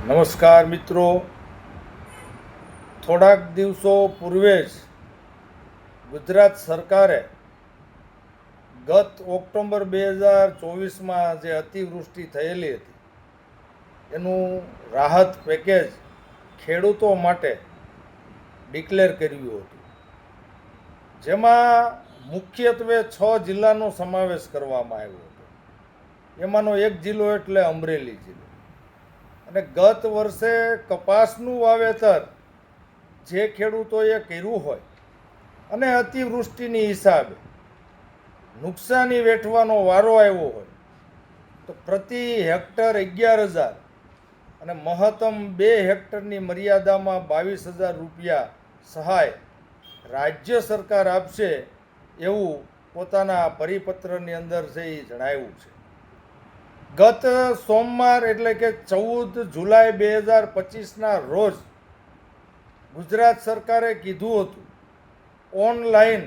નમસ્કાર મિત્રો. થોડાક દિવસો પૂર્વે જ ગુજરાત સરકારે ગત ઓક્ટોબર બે હજાર ચોવીસમાં જે અતિવૃષ્ટિ થયેલી હતી, એનું રાહત પેકેજ ખેડૂતો માટે ડિક્લેર કર્યું હતું. જેમાં મુખ્યત્વે છ જિલ્લાનો સમાવેશ કરવામાં આવ્યો હતો. એમાંનો એક જિલ્લો એટલે અમરેલી જિલ્લો. અને ગત વર્ષે કપાસનું વાવેતર જે ખેડૂતોએ કર્યું હોય અને અતિવૃષ્ટિની હિસાબે નુકસાની વેઠવાનો વારો આવ્યો હોય, તો પ્રતિ હેક્ટર અગિયાર હજાર અને મહત્તમ બે હેક્ટરની મર્યાદામાં બાવીસ હજાર રૂપિયા સહાય રાજ્ય સરકાર આપશે એવું પોતાના પરિપત્રની અંદર જે જણાવ્યું છે. ગત સોમવાર એટલે કે ચૌદ જુલાઈ બે હજાર પચીસના રોજ ગુજરાત સરકારે કીધું હતું, ઓનલાઈન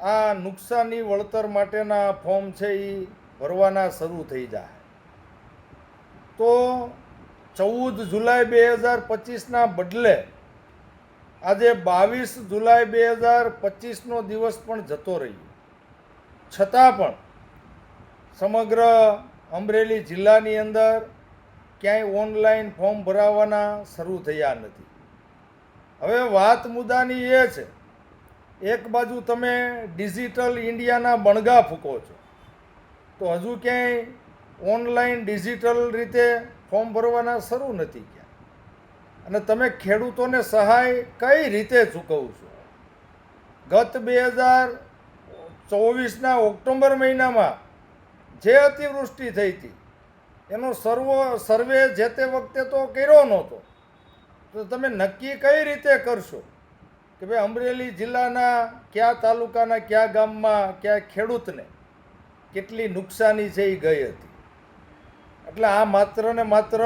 આ નુકસાની વળતર માટેના ફોર્મ છે એ ભરવાના શરૂ થઈ જાય. તો ચૌદ જુલાઈ બે હજાર પચીસના બદલે આજે બાવીસ જુલાઈ બે હજાર પચીસનો દિવસ પણ જતો રહ્યો. છતાં પણ સમગ્ર અમરેલી જિલ્લાની અંદર ક્યાંય ઓનલાઈન ફોર્મ ભરાવાના શરૂ થયા નથી. હવે વાત મુદ્દાની એ છે, એક બાજુ તમે ડિજિટલ ઇન્ડિયાના બણગા ફૂકો છો, તો હજુ ક્યાંય ઓનલાઈન ડિજિટલ રીતે ફોર્મ ભરવાના શરૂ નથી ક્યાં? અને તમે ખેડૂતોને સહાય કઈ રીતે ચૂકવશો? ગત બે હજાર ચોવીસના ઓક્ટોબર મહિનામાં જે અતિવૃષ્ટિ થઈ હતી, એનો સર્વ, સર્વે જે તે વખતે તો કર્યો નહોતો. તો તમે નક્કી કઈ રીતે કરશો? કે ભાઈ અમરેલી જિલ્લાના કયા તાલુકાના, કયા ગામમાં, કયા ખેડૂતને કેટલી નુકસાની છે એ ગઈ હતી? એટલે આ માત્ર ને માત્ર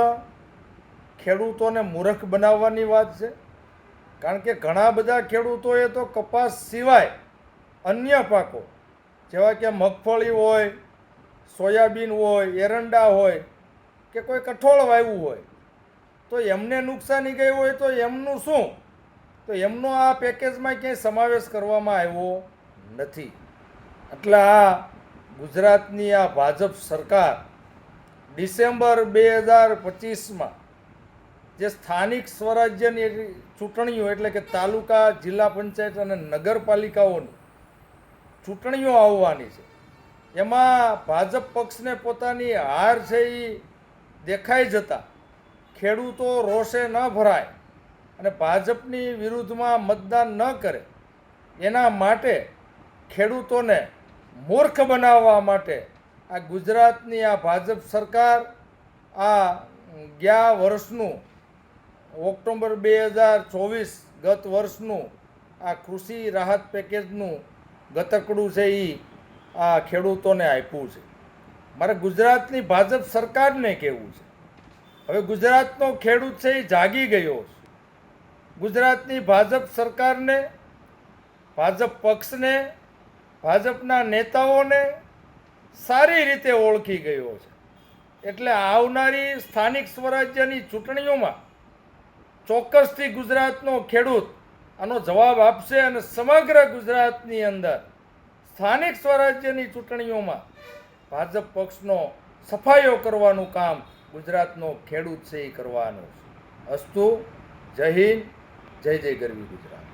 ખેડૂતોને મૂર્ખ બનાવવાની વાત છે. કારણ કે ઘણા બધા ખેડૂતોએ તો કપાસ સિવાય અન્ય પાકો, જેવા કે મગફળી હોય સોયાબીન હોય, એરંડા હોય કે કોઈ કઠોળ વાવ્યું હોય, તો એમને નુકસાની ગઈ હોય તો એમનું શું? તો એમનો આ પેકેજમાં ક્યાંય સમાવેશ કરવામાં આવ્યો નથી. એટલે આ ગુજરાતની આ ભાજપ સરકાર ડિસેમ્બર બે હજાર પચીસમાં જે સ્થાનિક સ્વરાજ્યની ચૂંટણીઓ એટલે કે તાલુકા, જિલ્લા પંચાયત અને નગરપાલિકાઓની ચૂંટણીઓ આવવાની છે એમાં ભાજપ પક્ષને પોતાની હાર છે એ દેખાઈ જતા. ખેડૂતો રોષે ન ભરાય અને ભાજપની વિરુદ્ધમાં મતદાન ન કરે. એના માટે ખેડૂતોને મૂર્ખ બનાવવા માટે આ ગુજરાતની આ ભાજપ સરકાર આ ગયા વર્ષનું ઓક્ટોબર બે હજાર ચોવીસ ગત વર્ષનું આ કૃષિ રાહત પેકેજનું ગતકડું છે એ આ ખેડૂતોને આપ્યું છે. મારે ગુજરાતની ભાજપ સરકારને કહેવું છે. હવે ગુજરાતનો ખેડૂત છે એ જાગી ગયો છે. ગુજરાતની ભાજપ સરકારને, ભાજપ પક્ષને, ભાજપના નેતાઓને સારી રીતે ઓળખી ગયો છે. એટલે આવનારી સ્થાનિક સ્વરાજ્યની ચૂંટણીઓમાં ચોક્કસથી ગુજરાતનો ખેડૂત આનો જવાબ આપશે અને સમગ્ર ગુજરાતની અંદર સ્થાનિક સ્વરાજ્યની ચૂંટણીઓમાં ભાજપ પક્ષનો સફાયો કરવાનું કામ ગુજરાતનો ખેડૂત છે એ કરવાનો છે. અસ્તુ, જય હિન્દ, જય જય ગરવી ગુજરાત.